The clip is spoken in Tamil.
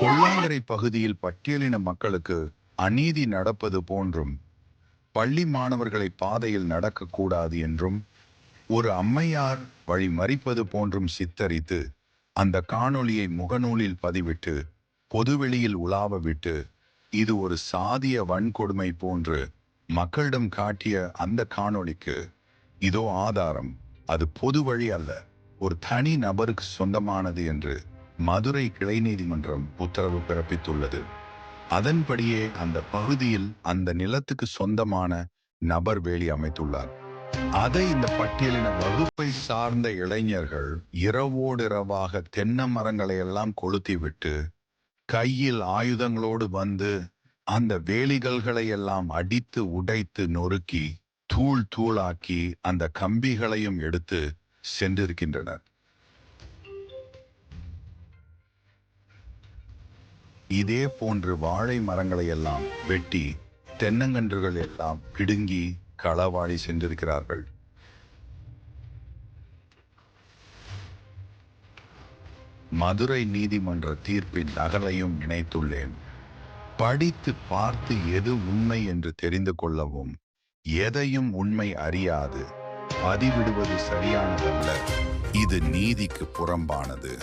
கொல்லாங்கரை பகுதியில் பட்டியலின மக்களுக்கு அநீதி நடப்பது போன்றும் பள்ளி மாணவர்களை பாதையில் நடக்கக்கூடாது என்றும் ஒரு அம்மையார் வழி மறிப்பது போன்றும் சித்தரித்து அந்த காணொளியை முகநூலில் பதிவிட்டு பொதுவெளியில் உலாவ விட்டு இது ஒரு சாதிய வன்கொடுமை போன்று மக்களிடம் காட்டிய அந்த காணொளிக்கு இதோ ஆதாரம். அது பொது வழி அல்ல ஒரு தனி நபருக்கு சொந்தமானது என்று மதுரை கிளை நீதிமன்றம் உத்தரவு பிறப்பித்துள்ளது. அதன்படியே அந்த பகுதியில் அந்த நிலத்துக்கு சொந்தமான நபர் வேலி அமைத்துள்ளார். அதை இந்த பட்டியலின வகுப்பை சார்ந்த இளைஞர்கள் இரவோடிரவாக தென்னை மரங்களை எல்லாம் கொளுத்தி விட்டு கையில் ஆயுதங்களோடு வந்து அந்த வேலிகள்களை எல்லாம் அடித்து உடைத்து நொறுக்கி தூள் தூளாக்கி அந்த கம்பிகளையும் எடுத்து சென்றிருக்கின்றனர். இதே போன்று வாழை மரங்களை எல்லாம் வெட்டி தென்னங்கன்றுகள் எல்லாம் பிடுங்கி களவாடி சென்றிருக்கிறார்கள். மதுரை நீதிமன்ற தீர்ப்பின் நகலையும் இணைத்துள்ளேன் படித்து பார்த்து எது உண்மை என்று தெரிந்து கொள்ளவும் எதையும் உண்மை அறியாது பதிவிடுவது சரியானதல்ல. இது நீதிக்கு புறம்பானது.